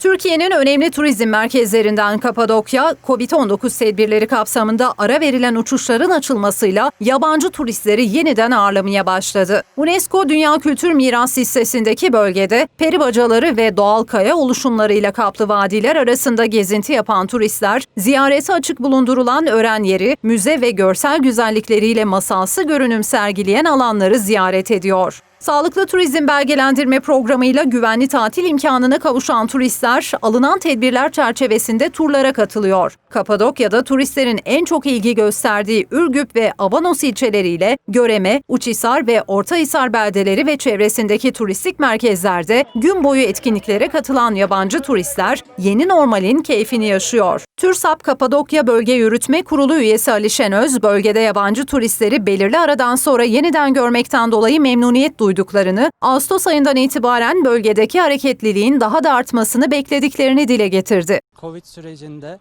Türkiye'nin önemli turizm merkezlerinden Kapadokya, Covid-19 tedbirleri kapsamında ara verilen uçuşların açılmasıyla yabancı turistleri yeniden ağırlamaya başladı. UNESCO Dünya Kültür Miras listesindeki bölgede peri bacaları ve doğal kaya oluşumlarıyla kaplı vadiler arasında gezinti yapan turistler, ziyarete açık bulundurulan öğren yeri, müze ve görsel güzellikleriyle masalsı görünüm sergileyen alanları ziyaret ediyor. Sağlıklı turizm belgelendirme programıyla güvenli tatil imkanına kavuşan turistler alınan tedbirler çerçevesinde turlara katılıyor. Kapadokya'da turistlerin en çok ilgi gösterdiği Ürgüp ve Avanos ilçeleriyle Göreme, Uçhisar ve Ortahisar beldeleri ve çevresindeki turistik merkezlerde gün boyu etkinliklere katılan yabancı turistler yeni normalin keyfini yaşıyor. TÜRSAP Kapadokya Bölge Yürütme Kurulu üyesi Ali Şenöz, bölgede yabancı turistleri belirli aradan sonra yeniden görmekten dolayı memnuniyet duyduklarını, Ağustos ayından itibaren bölgedeki hareketliliğin daha da artmasını beklediklerini dile getirdi. Covid sürecinde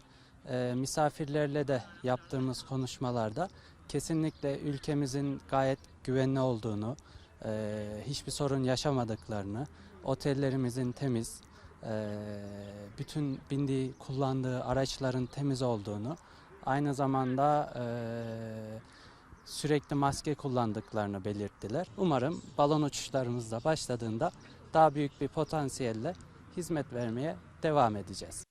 e, misafirlerle de yaptığımız konuşmalarda kesinlikle ülkemizin gayet güvenli olduğunu, e, hiçbir sorun yaşamadıklarını, otellerimizin temiz, e, bütün bindiği, kullandığı araçların temiz olduğunu, aynı zamanda e, sürekli maske kullandıklarını belirttiler. Umarım balon uçuşlarımız da başladığında daha büyük bir potansiyelle hizmet vermeye devam edeceğiz.